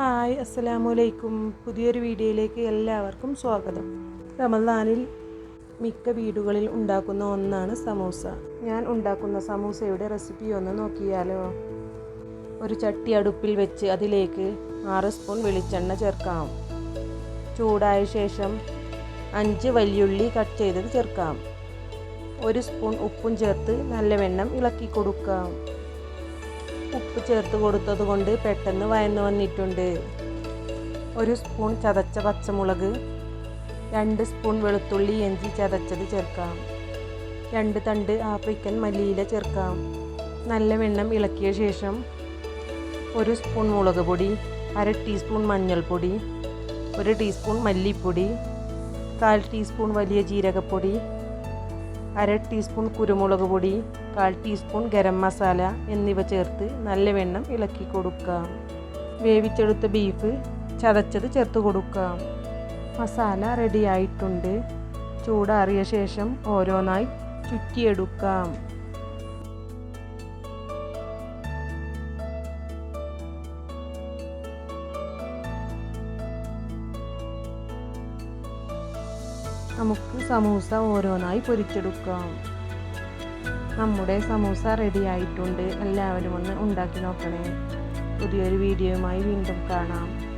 Hi അസ്സലാമലൈക്കും പുതിയൊരു വീഡിയോയിലേക്ക് എല്ലാവർക്കും സ്വാഗതം. റമദാനിൽ മിക്ക വീടുകളിൽ ഉണ്ടാക്കുന്ന ഒന്നാണ് സമൂസ. ഞാൻ ഉണ്ടാക്കുന്ന സമൂസയുടെ റെസിപ്പി ഒന്ന് നോക്കിയാലോ? ഒരു ചട്ടി അടുപ്പിൽ വെച്ച് അതിലേക്ക് ആറ് സ്പൂൺ വെളിച്ചെണ്ണ ചേർക്കാം. ചൂടായ ശേഷം അഞ്ച് വലിയുള്ളി കട്ട് ചെയ്തത് ചേർക്കാം. ഒരു സ്പൂൺ ഉപ്പും ചേർത്ത് നല്ലവണ്ണം ഇളക്കി കൊടുക്കാം. ഉപ്പ് ചേർത്ത് കൊടുത്തത് കൊണ്ട് പെട്ടെന്ന് വയന്ന് വന്നിട്ടുണ്ട്. ഒരു സ്പൂൺ ചതച്ച പച്ചമുളക് രണ്ട് സ്പൂൺ വെളുത്തുള്ളി എഞ്ചി ചതച്ചത് ചേർക്കാം. രണ്ട് തണ്ട് ആഫ്രിക്കൻ മല്ലിയില ചേർക്കാം. നല്ല വെണ്ണം ഇളക്കിയ ശേഷം ഒരു സ്പൂൺ മുളക് പൊടി അര ടീസ്പൂൺ മഞ്ഞൾപ്പൊടി ഒരു ടീസ്പൂൺ മല്ലിപ്പൊടി കാൽ ടീസ്പൂൺ വലിയ ജീരകപ്പൊടി അര ടീസ്പൂൺ കുരുമുളക് പൊടി കാൽ ടീസ്പൂൺ ഗരം മസാല എന്നിവ ചേർത്ത് നല്ലവണ്ണം ഇളക്കി കൊടുക്കാം വേവിച്ചെടുത്ത ബീഫ് ചതച്ചത് ചേർത്ത് കൊടുക്കാം മസാല റെഡിയായിട്ടുണ്ട് ചൂടാറിയ ശേഷം ഓരോന്നായി ചുറ്റിയെടുക്കാം. നമുക്ക് സമൂസ ഓരോന്നായി പൊരിച്ചെടുക്കാം. നമ്മുടെ സമൂസ റെഡി ആയിട്ടുണ്ട്. എല്ലാവരും ഒന്ന് ഉണ്ടാക്കി നോക്കണേ. പുതിയൊരു വീഡിയോയുമായി വീണ്ടും കാണാം.